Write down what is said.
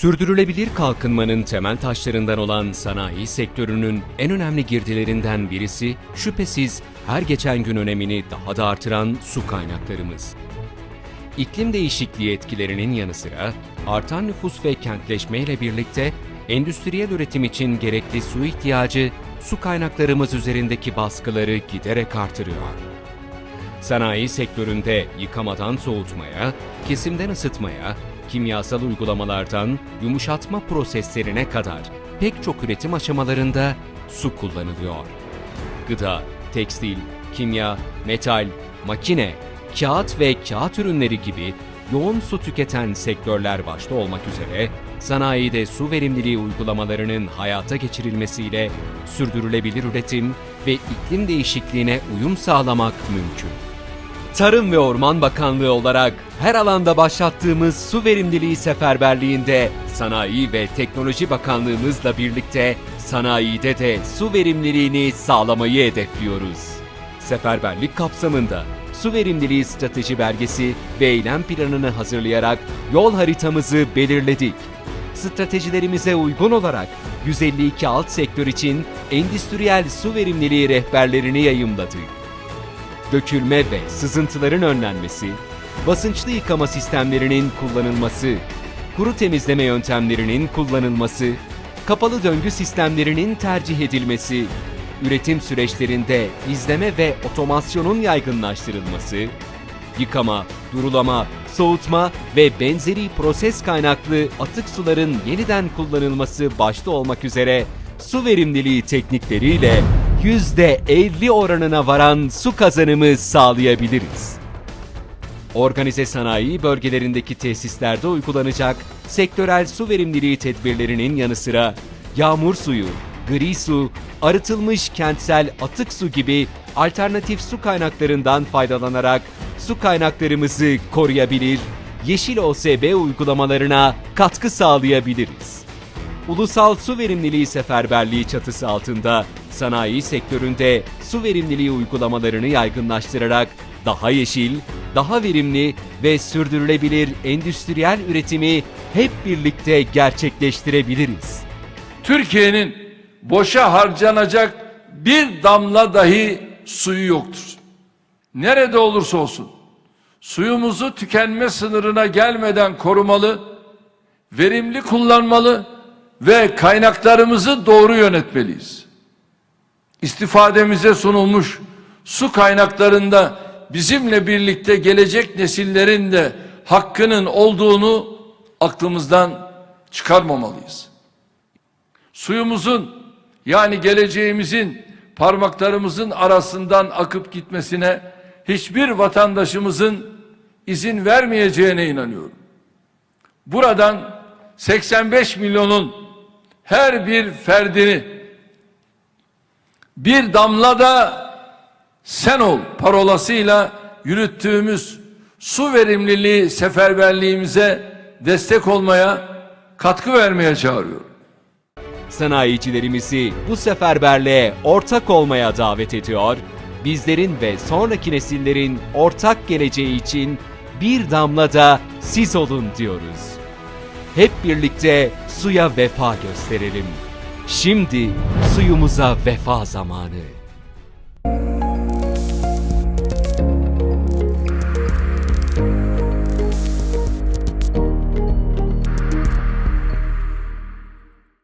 Sürdürülebilir kalkınmanın temel taşlarından olan sanayi sektörünün en önemli girdilerinden birisi şüphesiz her geçen gün önemini daha da artıran su kaynaklarımız. İklim değişikliği etkilerinin yanı sıra artan nüfus ve kentleşme ile birlikte endüstriyel üretim için gerekli su ihtiyacı su kaynaklarımız üzerindeki baskıları giderek artırıyor. Sanayi sektöründe yıkamadan soğutmaya, kesimden ısıtmaya, kimyasal uygulamalardan yumuşatma proseslerine kadar pek çok üretim aşamalarında su kullanılıyor. Gıda, tekstil, kimya, metal, makine, kağıt ve kağıt ürünleri gibi yoğun su tüketen sektörler başta olmak üzere sanayide su verimliliği uygulamalarının hayata geçirilmesiyle sürdürülebilir üretim ve iklim değişikliğine uyum sağlamak mümkün. Tarım ve Orman Bakanlığı olarak her alanda başlattığımız su verimliliği seferberliğinde Sanayi ve Teknoloji Bakanlığımızla birlikte sanayide de su verimliliğini sağlamayı hedefliyoruz. Seferberlik kapsamında su verimliliği strateji belgesi ve eylem planını hazırlayarak yol haritamızı belirledik. Stratejilerimize uygun olarak 152 alt sektör için endüstriyel su verimliliği rehberlerini yayımladık dökülme ve sızıntıların önlenmesi, basınçlı yıkama sistemlerinin kullanılması, kuru temizleme yöntemlerinin kullanılması, kapalı döngü sistemlerinin tercih edilmesi, üretim süreçlerinde izleme ve otomasyonun yaygınlaştırılması, yıkama, durulama, soğutma ve benzeri proses kaynaklı atık suların yeniden kullanılması başta olmak üzere su verimliliği teknikleriyle %50 oranına varan su kazanımı sağlayabiliriz. Organize sanayi bölgelerindeki tesislerde uygulanacak sektörel su verimliliği tedbirlerinin yanı sıra yağmur suyu, gri su, arıtılmış kentsel atık su gibi alternatif su kaynaklarından faydalanarak su kaynaklarımızı koruyabilir, yeşil OSB uygulamalarına katkı sağlayabiliriz. Ulusal Su Verimliliği Seferberliği çatısı altında sanayi sektöründe su verimliliği uygulamalarını yaygınlaştırarak daha yeşil, daha verimli ve sürdürülebilir endüstriyel üretimi hep birlikte gerçekleştirebiliriz. Türkiye'nin boşa harcanacak bir damla dahi suyu yoktur. Nerede olursa olsun suyumuzu tükenme sınırına gelmeden korumalı, verimli kullanmalı ve kaynaklarımızı doğru yönetmeliyiz. İstifademize sunulmuş su kaynaklarında bizimle birlikte gelecek nesillerin de hakkının olduğunu aklımızdan çıkarmamalıyız suyumuzun yani geleceğimizin parmaklarımızın arasından akıp gitmesine hiçbir vatandaşımızın izin vermeyeceğine inanıyorum. Buradan 85 milyonun her bir ferdini bir damla da sen ol parolasıyla yürüttüğümüz su verimliliği seferberliğimize destek olmaya, katkı vermeye çağırıyorum. Sanayicilerimizi bu seferberliğe ortak olmaya davet ediyor, bizlerin ve sonraki nesillerin ortak geleceği için bir damla da siz olun diyoruz. Hep birlikte suya vefa gösterelim. Şimdi suyumuza vefa zamanı.